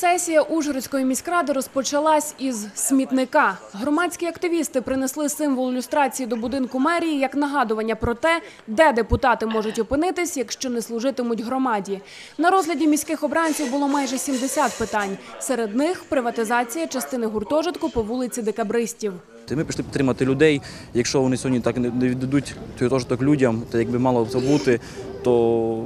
Сесія Ужгородської міськради розпочалась із смітника. Громадські активісти принесли символ люстрації до будинку мерії як нагадування про те, де депутати можуть опинитись, якщо не служитимуть громаді. На розгляді міських обранців було майже 70 питань. Серед них приватизація частини гуртожитку по вулиці Декабристів. Ми прийшли підтримати людей. Якщо вони сьогодні так не віддадуть той тожиток людям, то якби мало це бути, то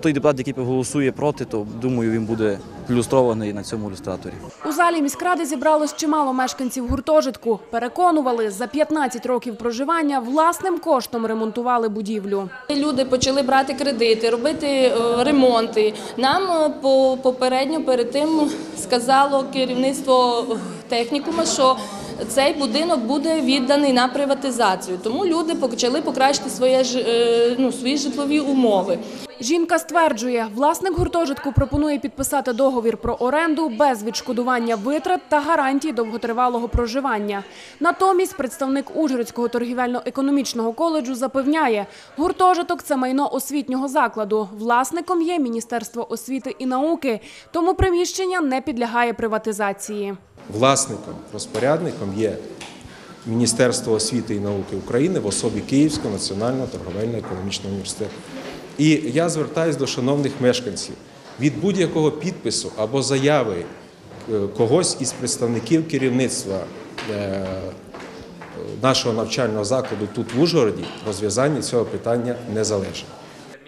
той депутат, який проголосує проти, то думаю, він буде ілюстрований на цьому ілюстраторі. У залі міськради зібралось чимало мешканців гуртожитку. Переконували, за 15 років проживання власним коштом ремонтували будівлю. Люди почали брати кредити, робити е, ремонти. Нам е, по- попередньо перед тим сказало керівництво технікума, що цей будинок буде відданий на приватизацію. Тому люди почали покращити своє е, ну, свої житлові умови. Жінка стверджує, власник гуртожитку пропонує підписати договір про оренду без відшкодування витрат та гарантій довготривалого проживання. Натомість представник Ужгородського торгівельно-економічного коледжу запевняє, гуртожиток – це майно освітнього закладу. Власником є Міністерство освіти і науки, тому приміщення не підлягає приватизації. Власником, розпорядником є Міністерство освіти і науки України в особі Київського національного торговельно-економічного університету. І я звертаюся до шановних мешканців від будь-якого підпису або заяви е, когось із представників керівництва е, нашого навчального закладу тут в Ужгороді розв'язання цього питання не залежить.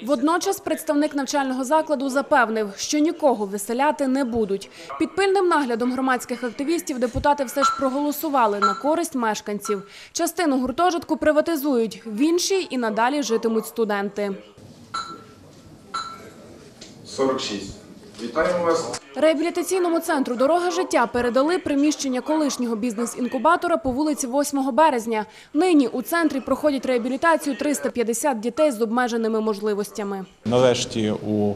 Водночас представник навчального закладу запевнив, що нікого виселяти не будуть. Під пильним наглядом громадських активістів депутати все ж проголосували на користь мешканців. Частину гуртожитку приватизують, в іншій і надалі житимуть студенти. 46. Вітаємо вас. Реабілітаційному центру «Дорога життя» передали приміщення колишнього бізнес-інкубатора по вулиці 8 березня. Нині у центрі проходять реабілітацію 350 дітей з обмеженими можливостями. Нарешті у е,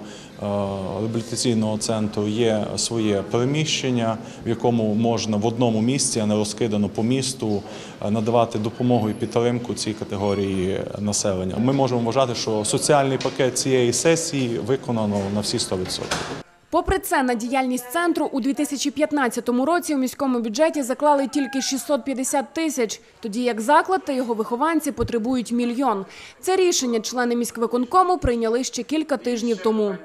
реабілітаційного центру є своє приміщення, в якому можна в одному місці, а не розкидано по місту, е, надавати допомогу і підтримку цій категорії населення. Ми можемо вважати, що соціальний пакет цієї сесії виконано на всі 100%. Попри це, на діяльність центру у 2015 році у міському бюджеті заклали тільки 650 тисяч, тоді як заклад та його вихованці потребують мільйон. Це рішення члени міськвиконкому прийняли ще кілька тижнів тому.